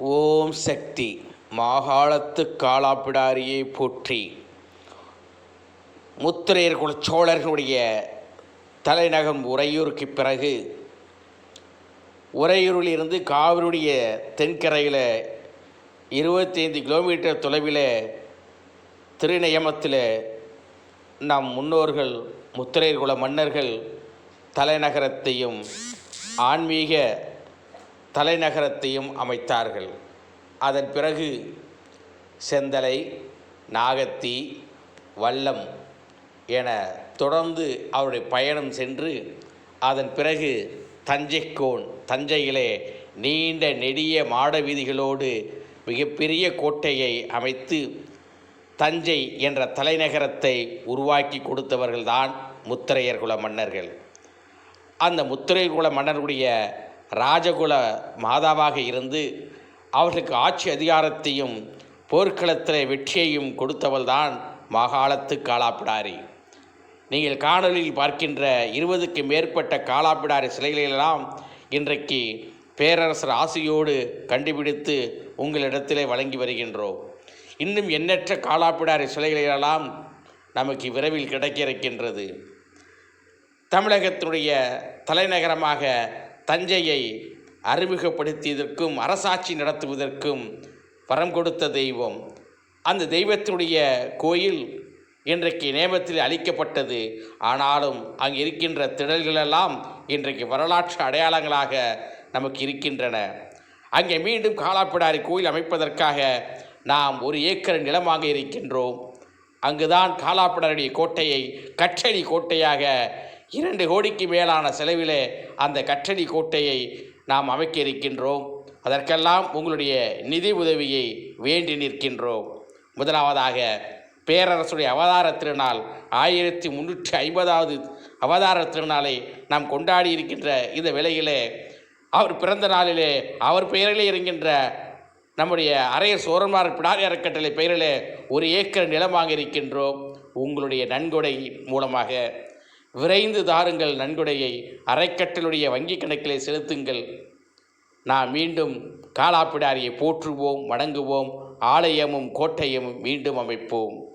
ஓம் சக்தி மாகாளத்து காலாப்பிடாரியை போற்றி. முத்திரையர் குல சோழர்களுடைய தலைநகம் உறையூருக்கு பிறகு உறையூரிலிருந்து காவிரியுடைய தென்கரையில் இருபத்தைந்து கிலோமீட்டர் தொலைவில் திருநயமத்தில் நம் முன்னோர்கள் முத்திரையர் குல மன்னர்கள் தலைநகரத்தையும் ஆன்மீக தலைநகரத்தையும் அமைத்தார்கள். அதன் பிறகு செந்தலை நாகத்தி வல்லம் என தொடர்ந்து அவருடைய பயணம் சென்று அதன் பிறகு தஞ்சைக்கோன் தஞ்சையிலே நீண்ட நெடிய மாட வீதிகளோடு மிகப்பெரிய கோட்டையை அமைத்து தஞ்சை என்ற தலைநகரத்தை உருவாக்கி கொடுத்தவர்கள்தான் முத்திரையர் குல மன்னர்கள். அந்த முத்திரையர் குல மன்னர்களுடைய ராஜகுல மாதாவாக இருந்து அவர்களுக்கு ஆட்சி அதிகாரத்தையும் போர்க்களத்தில் வெற்றியையும் கொடுத்தவள்தான் மாகாளத்து காலாப்பிடாரி நீங்கள் காணொலியில் பார்க்கின்ற இருபதுக்கு மேற்பட்ட காலாப்பிடாரி சிலைகளெல்லாம் இன்றைக்கு பேரரசர் ஆசையோடு கண்டுபிடித்து உங்களிடத்திலே வழங்கி வருகின்றோம். இன்னும் எண்ணற்ற காலாப்பிடாரி சிலைகளெல்லாம் நமக்கு விரைவில் கிடைக்க இருக்கின்றது. தமிழகத்தினுடைய தலைநகரமாக தஞ்சையை அறிமுகப்படுத்தியதற்கும் அரசாட்சி நடத்துவதற்கும் வரம் கொடுத்த தெய்வம். அந்த தெய்வத்துடைய கோயில் இன்றைக்கு நேமத்தில் அளிக்கப்பட்டது. ஆனாலும் அங்கே இருக்கின்ற திடல்களெல்லாம் இன்றைக்கு வரலாற்று அடையாளங்களாக நமக்கு இருக்கின்றன. அங்கே மீண்டும் காலாப்பிடாரி கோயில் அமைப்பதற்காக நாம் ஒரு ஏக்கர் நிலம் வாங்க இருக்கின்றோம். அங்குதான் காலாப்பிடாருடைய கோட்டையை கற்றளி கோட்டையாக இரண்டு கோடிக்கு மேலான செலவிலே அந்த கற்றளி கோட்டையை நாம் அமைக்க இருக்கின்றோம் அதற்கெல்லாம் உங்களுடைய நிதி உதவியை வேண்டி நிற்கின்றோம். முதலாவதாக பேரரசுடைய அவதார திருநாள் ஆயிரத்தி முன்னூற்றி ஐம்பதாவது அவதார திருநாளை நாம் கொண்டாடி இருக்கின்ற இந்த வேளையிலே அவர் பிறந்த நாளிலே அவர் பெயரிலே இருக்கின்ற நம்முடைய அரைய சோரன்மார் பிடாரி அறக்கட்டளை பெயரிலே ஒரு ஏக்கர் நிலம் வாங்க இருக்கின்றோம் உங்களுடைய நன்கொடை மூலமாக விரைந்து தாருங்கள் நன்கொடையை. அரைக்கட்டலுடைய வங்கி கணக்கிலே செலுத்துங்கள். நாம் மீண்டும் காலாப்பிடாரியை போற்றுவோம் வணங்குவோம் ஆலயமும் கோட்டையும் மீண்டும் அமைப்போம்.